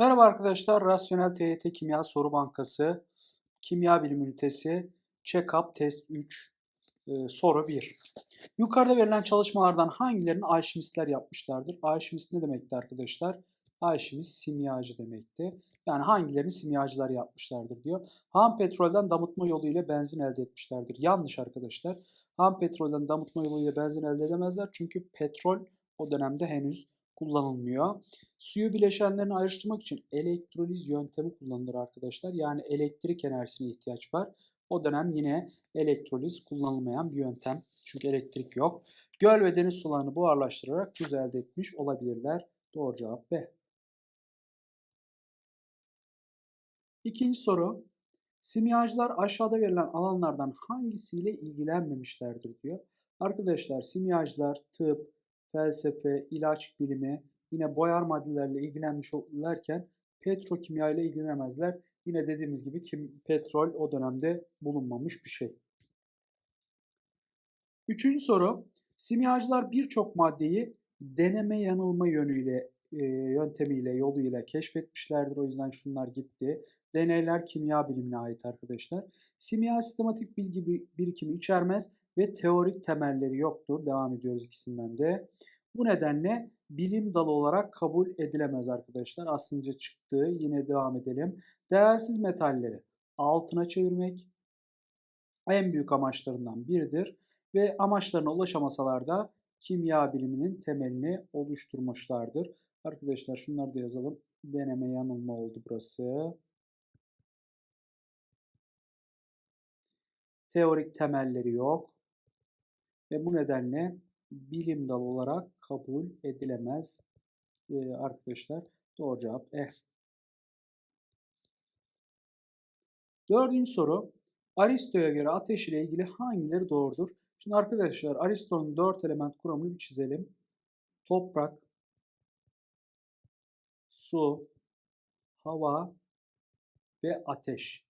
Merhaba arkadaşlar, Rasyonel TYT Kimya Soru Bankası, Kimya Bilim Ünitesi, Check-up Test 3, e, soru 1. Yukarıda verilen çalışmalardan hangilerini alşimistler yapmışlardır? Alşimist ne demekti arkadaşlar? Alşimist simyacı demekti. Yani hangilerini simyacılar yapmışlardır diyor. Ham petrolden damıtma yolu ile benzin elde etmişlerdir. Yanlış arkadaşlar. Ham petrolden damıtma yolu ile benzin elde edemezler. Çünkü petrol o dönemde henüz kullanılmıyor. Suyu bileşenlerini ayrıştırmak için elektroliz yöntemi kullanılır arkadaşlar. Yani elektrik enerjisine ihtiyaç var. O dönem yine elektroliz kullanılmayan bir yöntem. Çünkü elektrik yok. Göl ve deniz sularını buharlaştırarak tuz elde etmiş olabilirler. Doğru cevap B. İkinci soru. Simyacılar aşağıda verilen alanlardan hangisiyle ilgilenmemişlerdir diyor. Arkadaşlar simyacılar tıp, felsefe, ilaç bilimi, yine boyar maddelerle ilgilenmiş olurlarken petrokimya ile ilgilenemezler. Yine dediğimiz gibi kim, petrol o dönemde bulunmamış bir şey. Üçüncü soru. Simyacılar birçok maddeyi deneme yanılma yönüyle e, yöntemiyle, yoluyla keşfetmişlerdir. O yüzden şunlar gitti. Deneyler kimya bilimine ait arkadaşlar. Simya sistematik bilgi birikimi içermez ve teorik temelleri yoktur. Devam ediyoruz ikisinden de. Bu nedenle bilim dalı olarak kabul edilemez arkadaşlar. Aslında çıktığı yine devam edelim. Değersiz metalleri altına çevirmek en büyük amaçlarından biridir ve amaçlarına ulaşamasalar da kimya biliminin temelini oluşturmuşlardır. Arkadaşlar şunları da yazalım. Deneme yanılma oldu burası. Teorik temelleri yok. Ve bu nedenle bilim dalı olarak kabul edilemez ee, arkadaşlar. Doğru cevap E. Dördüncü soru. Aristo'ya göre ateş ile ilgili hangileri doğrudur? Şimdi arkadaşlar Aristo'nun dört element kuramını çizelim. Toprak, su, hava ve ateş.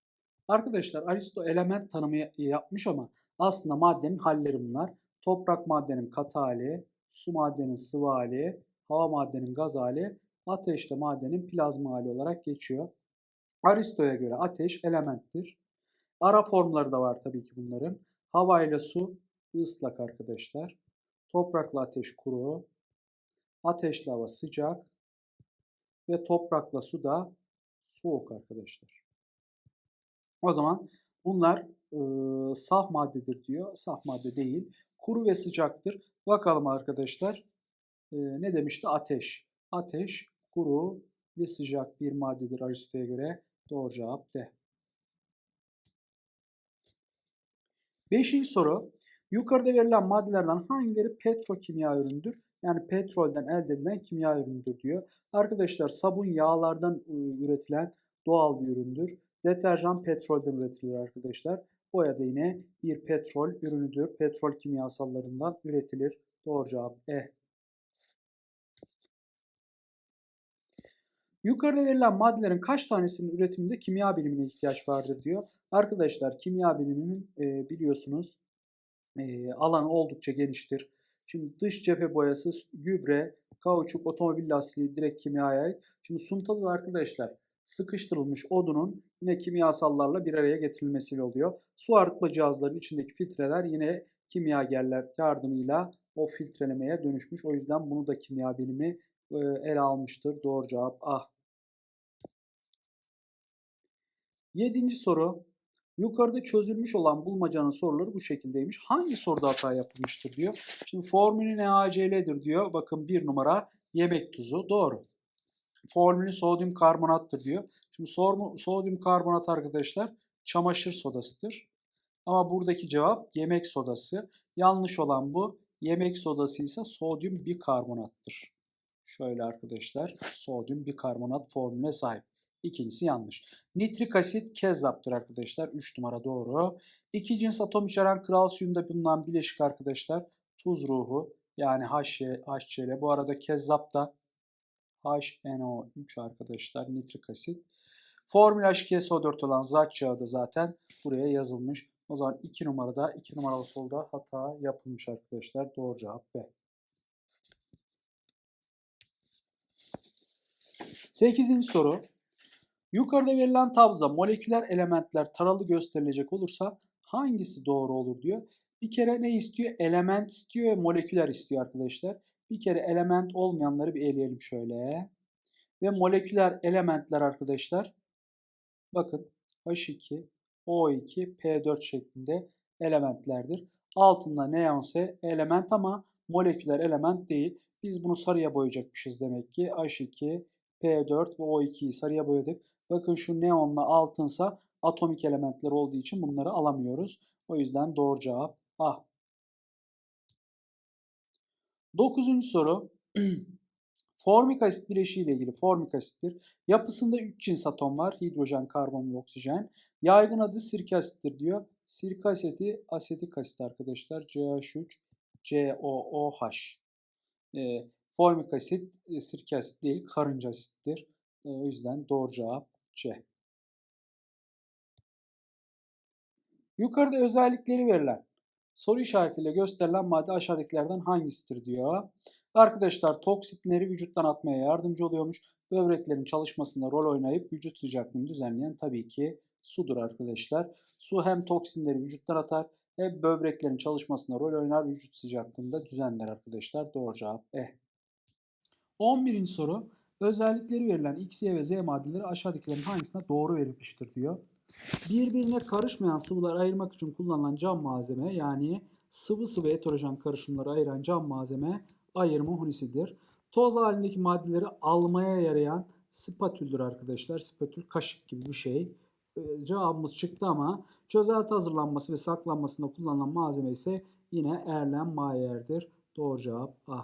Arkadaşlar Aristo element tanımı yapmış ama aslında maddenin halleri bunlar. Toprak maddenin katı hali, su maddenin sıvı hali, hava maddenin gaz hali, ateş de maddenin plazma hali olarak geçiyor. Aristo'ya göre ateş elementtir. Ara formları da var tabii ki bunların. Hava ile su ıslak arkadaşlar. Toprakla ateş kuru. Ateşle hava sıcak. Ve toprakla su da soğuk arkadaşlar. O zaman bunlar e, saf maddedir diyor. Saf madde değil. Kuru ve sıcaktır. Bakalım arkadaşlar e, ne demişti? Ateş. Ateş kuru ve sıcak bir maddedir Aristo'ya göre. Doğru cevap D. Beşinci soru. Yukarıda verilen maddelerden hangileri petrokimya üründür? Yani petrolden elde edilen kimya üründür diyor. Arkadaşlar sabun yağlardan üretilen doğal bir üründür. Deterjan petrolden üretilir arkadaşlar. Boya da yine bir petrol ürünüdür. Petrol kimyasallarından üretilir. Doğru cevap E. Yukarıda verilen maddelerin kaç tanesinin üretiminde kimya bilimine ihtiyaç vardır diyor. Arkadaşlar kimya biliminin e, biliyorsunuz e, alanı oldukça geniştir. Şimdi dış cephe boyası, gübre, kauçuk, otomobil lastiği direkt kimyaya ait. Şimdi suntalı arkadaşlar sıkıştırılmış odunun yine kimyasallarla bir araya getirilmesiyle oluyor. Su arıtma cihazlarının içindeki filtreler yine kimyagerler yardımıyla o filtrelemeye dönüşmüş. O yüzden bunu da kimya bilimi e, ele almıştır. Doğru cevap A. Yedinci soru. Yukarıda çözülmüş olan bulmacanın soruları bu şekildeymiş. Hangi soruda hata yapılmıştır diyor. Şimdi formülü NaCl'dir diyor. Bakın bir numara yemek tuzu. Doğru. Formülü sodyum karbonattır diyor. Şimdi sodyum karbonat arkadaşlar çamaşır sodasıdır. Ama buradaki cevap yemek sodası. Yanlış olan bu. Yemek sodası ise sodyum bikarbonattır. Şöyle arkadaşlar sodyum bikarbonat formüle sahip. İkincisi yanlış. Nitrik asit kezzaptır arkadaşlar. 3 numara doğru. İki cins atom içeren kral suyunda bulunan bileşik arkadaşlar tuz ruhu yani HCl. Bu arada kezzap da HNO3 arkadaşlar nitrik asit. Formül H2SO4 olan zat yağı da zaten buraya yazılmış. O zaman 2 numarada 2 numaralı solda hata yapılmış arkadaşlar. Doğru cevap B. 8. soru. Yukarıda verilen tabloda moleküler elementler taralı gösterilecek olursa hangisi doğru olur diyor. Bir kere ne istiyor? Element istiyor ve moleküler istiyor arkadaşlar. Bir kere element olmayanları bir eleyelim şöyle. Ve moleküler elementler arkadaşlar. Bakın H2, O2, P4 şeklinde elementlerdir. Altında neon ise element ama moleküler element değil. Biz bunu sarıya boyayacakmışız demek ki. H2, P4 ve O2'yi sarıya boyadık. Bakın şu neonla altınsa atomik elementler olduğu için bunları alamıyoruz. O yüzden doğru cevap A. Dokuzuncu soru. Formik asit bileşiği ile ilgili formik asittir. Yapısında 3 cins atom var. Hidrojen, karbon ve oksijen. Yaygın adı sirke asittir diyor. Sirke asiti asetik asit arkadaşlar. CH3 COOH. E, formik asit e, sirke asit değil karınca asittir. E, o yüzden doğru cevap C. Yukarıda özellikleri verilen soru işaretiyle gösterilen madde aşağıdakilerden hangisidir diyor. Arkadaşlar toksitleri vücuttan atmaya yardımcı oluyormuş. Böbreklerin çalışmasında rol oynayıp vücut sıcaklığını düzenleyen tabii ki sudur arkadaşlar. Su hem toksinleri vücuttan atar hem böbreklerin çalışmasında rol oynar vücut sıcaklığını da düzenler arkadaşlar. Doğru cevap E. 11. soru. Özellikleri verilen X, Y ve Z maddeleri aşağıdakilerin hangisine doğru verilmiştir diyor. Birbirine karışmayan sıvılar ayırmak için kullanılan cam malzeme yani sıvı sıvı heterojen karışımları ayıran cam malzeme ayırma hunisidir. Toz halindeki maddeleri almaya yarayan spatüldür arkadaşlar. Spatül kaşık gibi bir şey. Ee, Cevabımız çıktı ama çözelti hazırlanması ve saklanmasında kullanılan malzeme ise yine Erlen Mayer'dir. Doğru cevap A.